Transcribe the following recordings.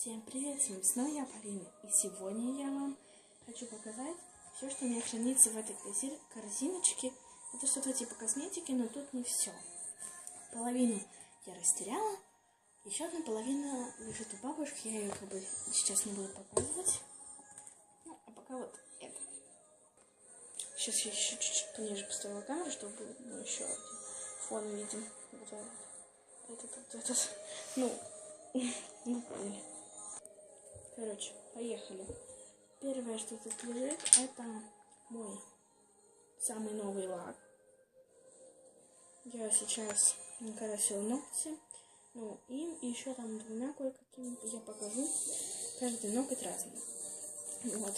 Всем привет, с вами снова я, Полина. И сегодня я вам хочу показать все, что у меня хранится в этой корзи- корзиночке. Это что-то типа косметики, но тут не все. Половину я растеряла, еще одна половина лежит у бабушки, я ее как бы сейчас не буду показывать. Ну, а пока вот это. Сейчас я еще чуть-чуть пониже поставила камеру, чтобы был ну, еще один фон виден. Вот этот, вот этот. Ну, ну, поняли. Короче, поехали. Первое, что тут лежит, это мой самый новый лак. Я сейчас накрасила ногти. Ну, им и еще там двумя кое-какими я покажу. Каждый ноготь разный. Вот.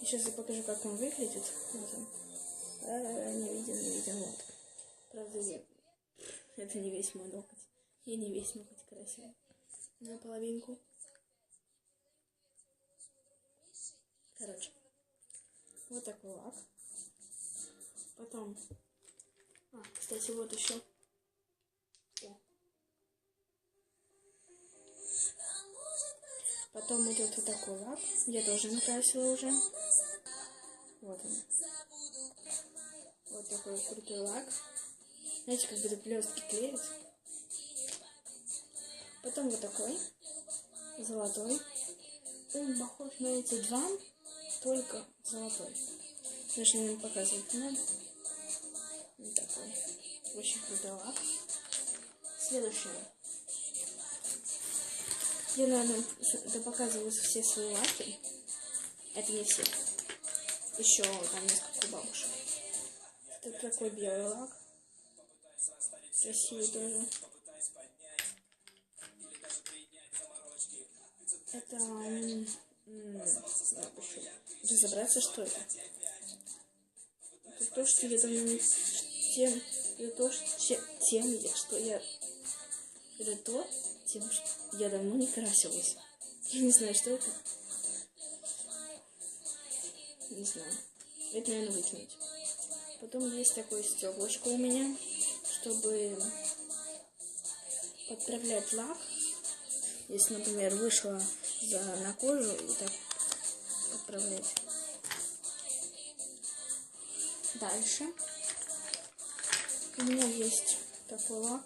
И сейчас я покажу, как он выглядит. Вот он. А, не виден, не виден. Вот. Правда, я... это не весь мой ноготь. Я не весь ноготь красила. На половинку. Короче, вот такой лак. Потом, а, кстати, вот еще. Потом идет вот такой лак. Я тоже накрасила уже. Вот он. Вот такой крутой лак. Знаете, как будто блестки клеят. Потом вот такой. Золотой. Он похож на эти два, только золотой. Даже не показывать не. Вот такой. Очень крутой лак. Следующее. Я, наверное, показываю все свои лаки. Это не все. Еще там несколько бабушек. Это такой белый лак. Красивый тоже. Это... так, еще разобраться, что это. Это то, что я не... Тем... Это то, что... че- Тем, я- что я... Это то, тем, что я давно не красилась. Я не знаю, что это. Не знаю. Это, наверное, выкинуть. Потом есть такое стеклышко у меня, чтобы подправлять лак. Если, например, вышла за, на кожу и так подправлять. Дальше. У меня есть такой лак.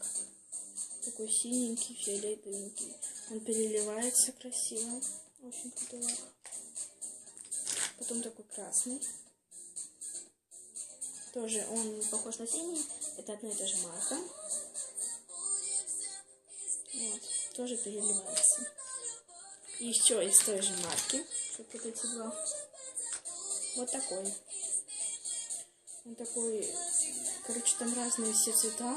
Такой синенький, фиолетовенький. Он переливается красиво. Очень крутой лак. Потом такой красный. Тоже он похож на синий. Это одна и та же марка. Вот. Тоже переливается. Еще из той же марки. Чтобы вот эти два. Вот такой. Он такой, короче, там разные все цвета.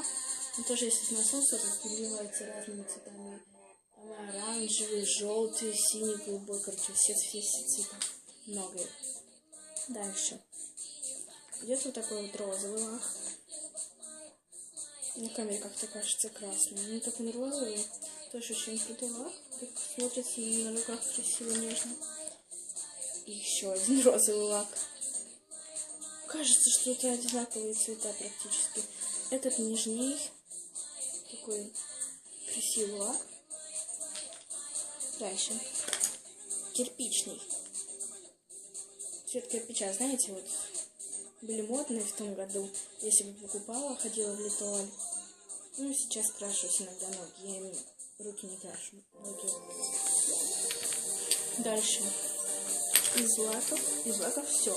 Он тоже, если на солнце, переливается разными цветами. Там оранжевый, желтый, синий, голубой, короче, все, все, все цвета. Много. Дальше. Идет вот такой вот розовый лак. На камере как-то кажется красный. Ну, так он розовый. Тоже очень крутой лак. Так смотрится на руках красиво, нежно. И еще один розовый лак. Кажется, что это одинаковые цвета практически. Этот нежней. Такой красивый лак. Дальше. Кирпичный. Цвет кирпича, знаете, вот были модные в том году. Если бы покупала, ходила в Литуаль. Ну, сейчас крашусь иногда ноги. Руки не крашу. Ноги. Дальше. Из лаков. Из лаков все.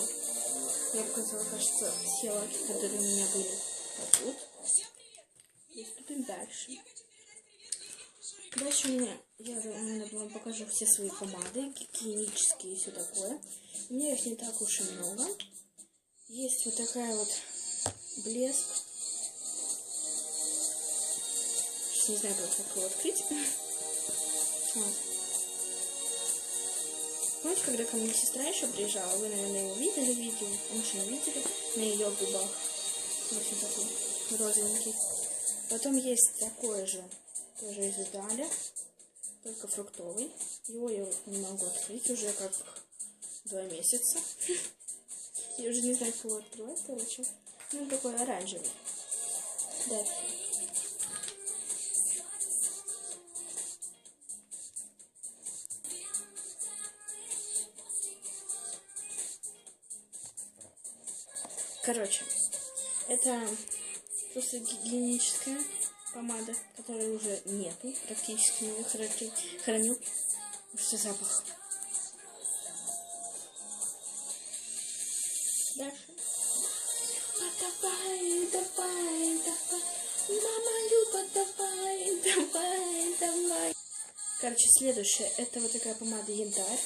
Я показала, кажется, все лаки, которые у меня были. А тут. Приступим дальше. Дальше у меня, я, наверное, вам покажу все свои помады, гигиенические и все такое. У меня их не так уж и много. Есть вот такая вот блеск. Не знаю, как его открыть. Вот. Помните, когда ко мне сестра еще приезжала, вы, наверное, его видели видео, не видели, на ее губах. Общем, такой розовенький. Потом есть такой же, тоже из Италии, только фруктовый. Его я не могу открыть уже как два месяца. Я уже не знаю, как его открывать, короче. Ну, такой оранжевый. Дальше. Короче, это просто гигиеническая помада, которой уже нету, практически не храню, храню что запах. Дальше. Давай, давай, давай, мама Люба, давай, давай, давай. Короче, следующее, это вот такая помада янтарь.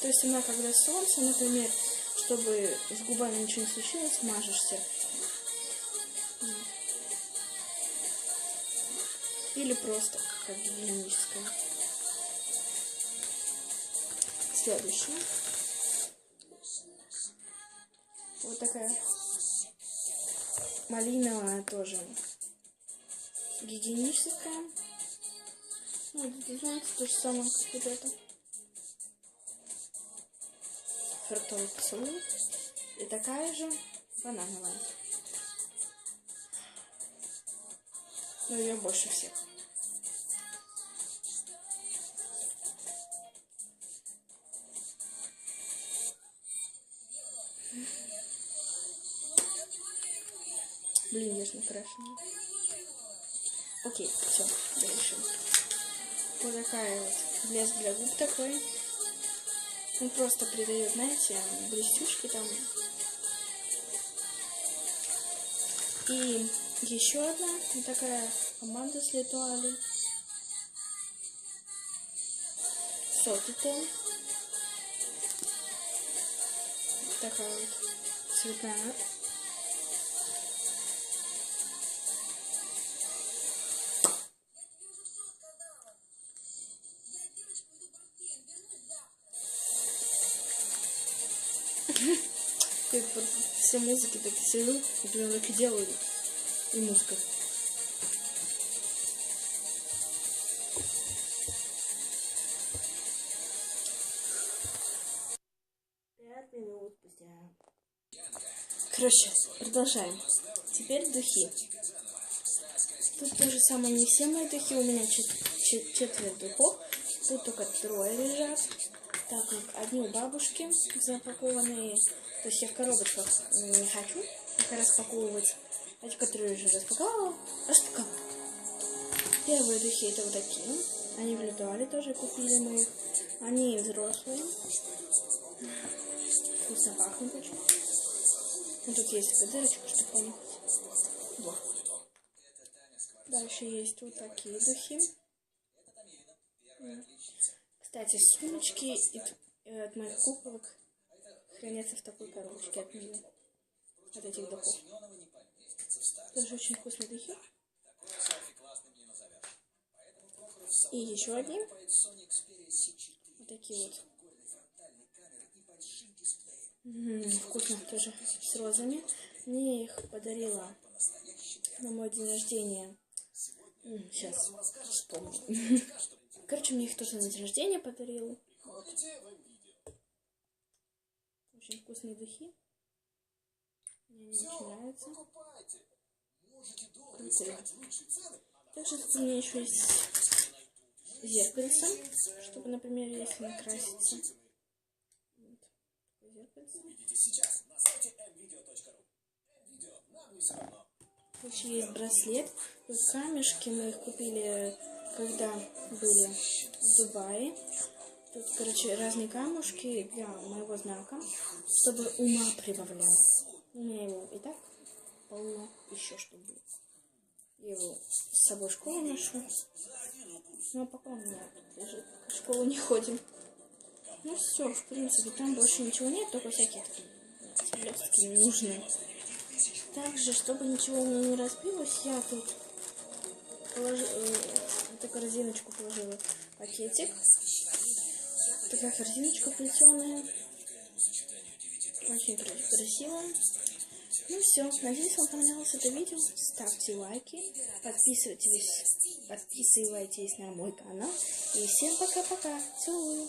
То есть она, когда солнце, например, чтобы с губами ничего не случилось, мажешься. Или просто как гигиеническая. Следующее. Вот такая малиновая тоже гигиеническая. Ну, знаете, то же самое, как вот это. Фруктовый поцелуй. И такая же банановая. Но ее больше всех. Блин, я же накрашена. Окей, все, дальше. Вот такая вот блеск для губ такой. Он просто придает, знаете, блестюшки там. И еще одна такая команда с литуали. Сотый тон. Такая вот цветная. Под все музыки так сижу, и прям так и делаю. И музыка. Пять минут спустя. Короче, продолжаем. Теперь духи. Тут то же самое, не все мои духи, у меня чет четверть духов. Тут только трое лежат. Так как одни у бабушки запакованные. То есть я в коробочках не хочу пока распаковывать. Эти, которые уже распаковала, распаковала. Первые духи это вот такие. Они в Литуале тоже купили мы их. Они взрослые. Вкусно пахнут очень. Вот тут есть такая дырочка, чтобы понюхать. Вот. Дальше есть вот такие духи. Кстати, сумочки э, от моих куколок хранятся в такой коробочке от нее. От этих духов. Тоже очень вкусные духи. И еще одни. Вот такие вот. -м, вкусно тоже с розами. Мне их подарила на мой день рождения. Сейчас вспомню. Короче, мне их тоже на день рождения подарил. Вот. Очень вкусные духи. Мне они очень нравятся. Также тут у меня еще есть зеркальце, чтобы, например, если накраситься. Вот. Зеркальце. Еще есть браслет. Камешки мы их купили когда были в Дубае. Тут, короче, разные камушки для моего знака, чтобы ума прибавлял. У меня его и так полно, еще чтобы Я его с собой в школу ношу. Ну, а пока у меня лежит, в школу не ходим. Ну все, в принципе, там больше ничего нет, только всякие такие блестки ненужные. Также, чтобы ничего у меня не разбилось, я тут положила, э, эту корзиночку положила пакетик. Такая корзиночка плетеная. Очень красиво. Ну все, надеюсь, вам понравилось это видео. Ставьте лайки, подписывайтесь, подписывайтесь на мой канал. И всем пока-пока. Целую.